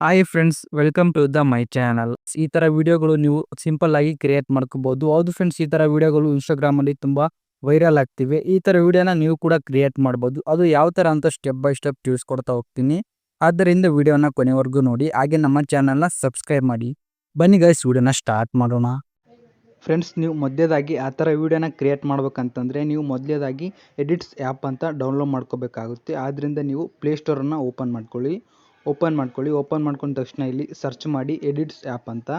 Hi friends welcome to the my channel ಈ ತರ ವಿಡಿಯೋಗಳು ನೀವು ಸಿಂಪಲ್ ಆಗಿ ಕ್ರಿಯೇಟ್ ಮಾಡ್ಕೋಬಹುದು ಹೌದು ಫ್ರೆಂಡ್ಸ್ ಈ ತರ ವಿಡಿಯೋಗಳು ಇನ್ಸ್ಟಾಗ್ರಾಮ್ ಅಲ್ಲಿ ತುಂಬಾ ವೈರಲ್ ಆಗ್ತಿವೆ. ಈ ತರ ವಿಡಿಯೋನ ನೀವು ಕೂಡ ಕ್ರಿಯೇಟ್ ಮಾಡಬಹುದು ಅದು ಯಾವ ತರ ಅಂತ ಸ್ಟೆಪ್ ಬೈ ಸ್ಟೆಪ್ ತಿಳಿಸ್ಕೊಡ್ತಾ ಹೋಗ್ತೀನಿ. ಆದ್ದರಿಂದ ವಿಡಿಯೋನ ಕೊನೆವರೆಗೂ ನೋಡಿ. ಹಾಗೆ ನಮ್ಮ ಚಾನಲ್ನ ಸಬ್ಸ್ಕ್ರೈಬ್ ಮಾಡಿ. ಬನ್ನಿ ಗೈಸ್ ವಿಡಿಯೋನ ಸ್ಟಾರ್ಟ್ ಮಾಡೋಣ. ಫ್ರೆಂಡ್ಸ್ ನೀವು ಮೊದಲೇದಾಗಿ ಆ ಥರ ವೀಡಿಯೋನ ಕ್ರಿಯೇಟ್ ಮಾಡ್ಬೇಕಂತಂದರೆ ನೀವು ಮೊದಲೇದಾಗಿ ಎಡಿಟ್ಸ್ ಆ್ಯಪ್ ಅಂತ ಡೌನ್ಲೋಡ್ ಮಾಡ್ಕೋಬೇಕಾಗುತ್ತೆ. ಆದ್ದರಿಂದ ನೀವು ಪ್ಲೇಸ್ಟೋರನ್ನು ಓಪನ್ ಮಾಡ್ಕೊಳ್ಳಿ. ಓಪನ್ ಮಾಡ್ಕೊಳ್ಳಿ. ಓಪನ್ ಮಾಡ್ಕೊಂಡ ತಕ್ಷಣ ಇಲ್ಲಿ ಸರ್ಚ್ ಮಾಡಿ ಎಡಿಟ್ಸ್ ಆ್ಯಪ್ ಅಂತ.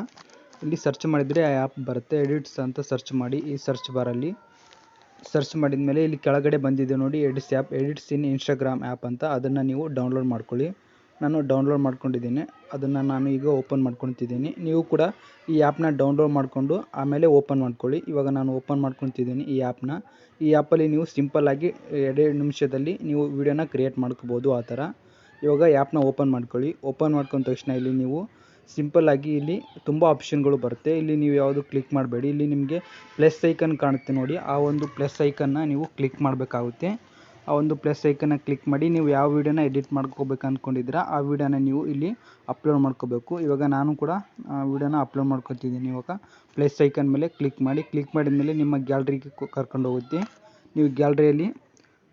ಇಲ್ಲಿ ಸರ್ಚ್ ಮಾಡಿದರೆ ಆ ಆ್ಯಪ್ ಬರುತ್ತೆ. ಎಡಿಟ್ಸ್ ಅಂತ ಸರ್ಚ್ ಮಾಡಿ ಈ ಸರ್ಚ್ ಬಾರಲ್ಲಿ ಸರ್ಚ್ ಮಾಡಿದ ಮೇಲೆ ಇಲ್ಲಿ ಕೆಳಗಡೆ ಬಂದಿದೆ ನೋಡಿ edits app edits in Instagram app ಅಂತ. ಅದನ್ನು ನೀವು ಡೌನ್ಲೋಡ್ ಮಾಡ್ಕೊಳ್ಳಿ. ನಾನು ಡೌನ್ಲೋಡ್ ಮಾಡ್ಕೊಂಡಿದ್ದೀನಿ. ಅದನ್ನು ನಾನು ಈಗ ಓಪನ್ ಮಾಡ್ಕೊತಿದ್ದೀನಿ ನೀವು ಕೂಡ ಈ ಆ್ಯಪ್ನ ಡೌನ್ಲೋಡ್ ಮಾಡಿಕೊಂಡು ಆಮೇಲೆ ಓಪನ್ ಮಾಡ್ಕೊಳ್ಳಿ. ಇವಾಗ ನಾನು ಓಪನ್ ಮಾಡ್ಕೊತಿದ್ದೀನಿ ಈ ಆ್ಯಪ್ನ ಈ ಆ್ಯಪಲ್ಲಿ ನೀವು ಸಿಂಪಲ್ಲಾಗಿ ಎರಡೆರಡು ನಿಮಿಷದಲ್ಲಿ ನೀವು ವಿಡಿಯೋನ ಕ್ರಿಯೇಟ್ ಮಾಡ್ಕೋಬೋದು ಆ ಥರ. ಇವಾಗ ಆ್ಯಪ್ನ ಓಪನ್ ಮಾಡ್ಕೊಳ್ಳಿ. ಓಪನ್ ಮಾಡ್ಕೊಂಡ ತಕ್ಷಣ ಇಲ್ಲಿ ನೀವು ಸಿಂಪಲ್ಲಾಗಿ ಇಲ್ಲಿ ತುಂಬ ಆಪ್ಷನ್ಗಳು ಬರುತ್ತೆ. ಇಲ್ಲಿ ನೀವು ಯಾವುದು ಕ್ಲಿಕ್ ಮಾಡಬೇಡಿ. ಇಲ್ಲಿ ನಿಮಗೆ ಪ್ಲಸ್ ಐಕನ್ ಕಾಣುತ್ತೆ ನೋಡಿ. ಆ ಒಂದು ಪ್ಲಸ್ ಐಕನ್ನ ನೀವು ಕ್ಲಿಕ್ ಮಾಡಬೇಕಾಗುತ್ತೆ. ಆ ಒಂದು ಪ್ಲಸ್ ಐಕನ್ನ ಕ್ಲಿಕ್ ಮಾಡಿ ನೀವು ಯಾವ ವೀಡಿಯೋನ ಎಡಿಟ್ ಮಾಡ್ಕೋಬೇಕು ಅಂದ್ಕೊಂಡಿದ್ದೀರ ಆ ವೀಡಿಯೋನ ನೀವು ಇಲ್ಲಿ ಅಪ್ಲೋಡ್ ಮಾಡ್ಕೋಬೇಕು. ಇವಾಗ ನಾನು ಕೂಡ ವೀಡಿಯೋನ ಅಪ್ಲೋಡ್ ಮಾಡ್ಕೊತಿದ್ದೀನಿ ಇವಾಗ. ಪ್ಲಸ್ ಐಕನ್ ಮೇಲೆ ಕ್ಲಿಕ್ ಮಾಡಿ. ಕ್ಲಿಕ್ ಮಾಡಿದ ಮೇಲೆ ನಿಮ್ಮ ಗ್ಯಾಲ್ರಿಗೆ ಕರ್ಕೊಂಡು ಹೋಗುತ್ತೆ ನೀವು ಗ್ಯಾಲ್ರಿಯಲ್ಲಿ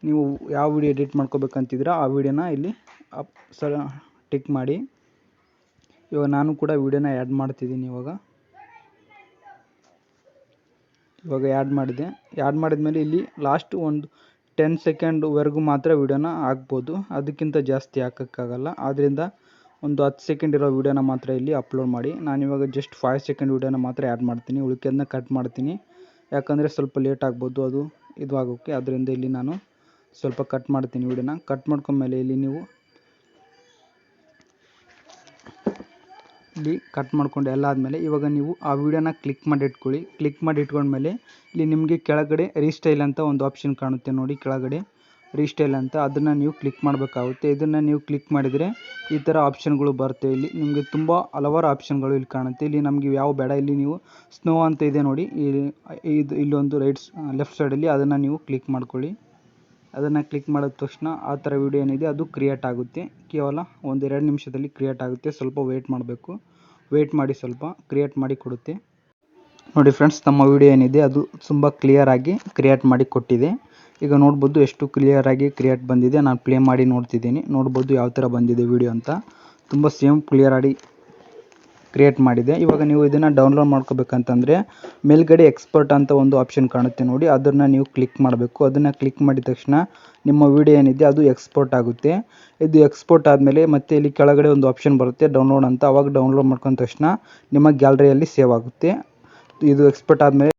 ನೀವು ಯಾವ ವೀಡಿಯೋ ಎಡಿಟ್ ಮಾಡ್ಕೋಬೇಕಂತಿದ್ದೀರ, ಆ ವೀಡಿಯೋನ ಇಲ್ಲಿ ಅಪ್ ಸಲ ಟಿಕ್ ಮಾಡಿ. ಇವಾಗ ನಾನು ಕೂಡ ವೀಡಿಯೋನ ಆ್ಯಡ್ ಮಾಡ್ತಿದ್ದೀನಿ ಇವಾಗ. ಇವಾಗ ಆ್ಯಡ್ ಮಾಡಿದೆ. ಆ್ಯಡ್ ಮಾಡಿದ್ಮೇಲೆ ಇಲ್ಲಿ ಲಾಸ್ಟ್ ಒಂದು ಟೆನ್ ಸೆಕೆಂಡ್ವರೆಗೂ ಮಾತ್ರ ವೀಡಿಯೋನ ಹಾಕ್ಬೋದು. ಅದಕ್ಕಿಂತ ಜಾಸ್ತಿ ಹಾಕೋಕ್ಕಾಗಲ್ಲ. ಆದ್ದರಿಂದ ಒಂದು ಹತ್ತು ಸೆಕೆಂಡ್ ಇರೋ ವೀಡಿಯೋನ ಮಾತ್ರ ಇಲ್ಲಿ ಅಪ್ಲೋಡ್ ಮಾಡಿ. ನಾನಿವಾಗ ಜಸ್ಟ್ ಫೈವ್ ಸೆಕೆಂಡ್ ವೀಡಿಯೋನ ಮಾತ್ರ ಆ್ಯಡ್ ಮಾಡ್ತೀನಿ. ಉಳಿಕೆದನ್ನ ಕಟ್ ಮಾಡ್ತೀನಿ. ಯಾಕಂದರೆ ಸ್ವಲ್ಪ ಲೇಟ್ ಆಗ್ಬೋದು. ಅದು ಇದು ಆಗೋಕ್ಕೆ ಅದರಿಂದ ಇಲ್ಲಿ ನಾನು ಸ್ವಲ್ಪ ಕಟ್ ಮಾಡ್ತೀನಿ ವಿಡಿಯೋನ. ಕಟ್ ಮಾಡ್ಕೊಂಡ್ಮೇಲೆ ಇಲ್ಲಿ ನೀವು ಇಲ್ಲಿ ಕಟ್ ಮಾಡ್ಕೊಂಡು ಎಲ್ಲ ಆದಮೇಲೆ ಇವಾಗ ನೀವು ಆ ವಿಡಿಯೋನ ಕ್ಲಿಕ್ ಮಾಡಿ ಇಟ್ಕೊಳ್ಳಿ. ಕ್ಲಿಕ್ ಮಾಡಿ ಇಟ್ಕೊಂಡ್ಮೇಲೆ ಇಲ್ಲಿ ನಿಮಗೆ ಕೆಳಗಡೆ ರೀಸ್ಟೈಲ್ ಅಂತ ಒಂದು ಆಪ್ಷನ್ ಕಾಣುತ್ತೆ ನೋಡಿ ಕೆಳಗಡೆ. ರೀಸ್ಟೈಲ್ ಅಂತ ಅದನ್ನು ನೀವು ಕ್ಲಿಕ್ ಮಾಡಬೇಕಾಗುತ್ತೆ. ಇದನ್ನು ನೀವು ಕ್ಲಿಕ್ ಮಾಡಿದರೆ ಈ ಥರ ಆಪ್ಷನ್ಗಳು ಬರುತ್ತೆ. ಇಲ್ಲಿ ನಿಮಗೆ ತುಂಬ ಹಲವಾರು ಆಪ್ಷನ್ಗಳು ಇಲ್ಲಿ ಕಾಣುತ್ತೆ. ಇಲ್ಲಿ ನಮಗೆ ಯಾವ ಬೇಡ. ಇಲ್ಲಿ ನೀವು ಸ್ನೋ ಅಂತ ಇದೆ ನೋಡಿ. ಇದು, ಇಲ್ಲೊಂದು ರೈಟ್ ಲೆಫ್ಟ್ ಸೈಡಲ್ಲಿ ಅದನ್ನು ನೀವು ಕ್ಲಿಕ್ ಮಾಡ್ಕೊಳ್ಳಿ. ಅದನ್ನು ಕ್ಲಿಕ್ ಮಾಡಿದ ತಕ್ಷಣ ಆ ಥರ ವಿಡಿಯೋ ಏನಿದೆ, ಅದು ಕ್ರಿಯೇಟ್ ಆಗುತ್ತೆ. ಕೇವಲ ಒಂದೆರಡು ನಿಮಿಷದಲ್ಲಿ ಕ್ರಿಯೇಟ್ ಆಗುತ್ತೆ. ಸ್ವಲ್ಪ ವೆಯ್ಟ್ ಮಾಡಬೇಕು. ವೆಯ್ಟ್ ಮಾಡಿ ಸ್ವಲ್ಪ ಕ್ರಿಯೇಟ್ ಮಾಡಿ ಕೊಡುತ್ತೆ. ನೋಡಿ ಫ್ರೆಂಡ್ಸ್ ನಮ್ಮ ವಿಡಿಯೋ ಏನಿದೆ, ಅದು ತುಂಬ ಕ್ಲಿಯರಾಗಿ ಕ್ರಿಯೇಟ್ ಮಾಡಿ ಕೊಟ್ಟಿದೆ. ಈಗ ನೋಡ್ಬೋದು ಎಷ್ಟು ಕ್ಲಿಯರಾಗಿ ಕ್ರಿಯೇಟ್ ಬಂದಿದೆ. ನಾನು ಪ್ಲೇ ಮಾಡಿ ನೋಡ್ತಿದ್ದೀನಿ. ನೋಡ್ಬೋದು ಯಾವ ಥರ ಬಂದಿದೆ ವಿಡಿಯೋ ಅಂತ. ತುಂಬ ಸೇಮ್ ಕ್ಲಿಯರಾಗಿ ಕ್ರಿಯೇಟ್ ಮಾಡಿದೆ. ಇವಾಗ ನೀವು ಇದನ್ನು ಡೌನ್ಲೋಡ್ ಮಾಡ್ಕೋಬೇಕಂತಂದರೆ ಮೇಲ್ಗಡೆ ಎಕ್ಸ್ಪರ್ಟ್ ಅಂತ ಒಂದು ಆಪ್ಷನ್ ಕಾಣುತ್ತೆ ನೋಡಿ. ಅದನ್ನು ನೀವು ಕ್ಲಿಕ್ ಮಾಡಬೇಕು. ಅದನ್ನು ಕ್ಲಿಕ್ ಮಾಡಿದ ತಕ್ಷಣ ನಿಮ್ಮ ವಿಡಿಯೋ ಏನಿದೆ ಅದು ಎಕ್ಸ್ಪೋರ್ಟ್ ಆಗುತ್ತೆ. ಇದು ಎಕ್ಸ್ಪೋರ್ಟ್ ಆದಮೇಲೆ ಮತ್ತೆ ಇಲ್ಲಿ ಕೆಳಗಡೆ ಒಂದು ಆಪ್ಷನ್ ಬರುತ್ತೆ ಡೌನ್ಲೋಡ್ ಅಂತ. ಅವಾಗ ಡೌನ್ಲೋಡ್ ಮಾಡ್ಕೊಂಡ ತಕ್ಷಣ ನಿಮ್ಮ ಗ್ಯಾಲರಿಯಲ್ಲಿ ಸೇವ್ ಆಗುತ್ತೆ. ಇದು ಎಕ್ಸ್ಪೋರ್ಟ್ ಆದಮೇಲೆ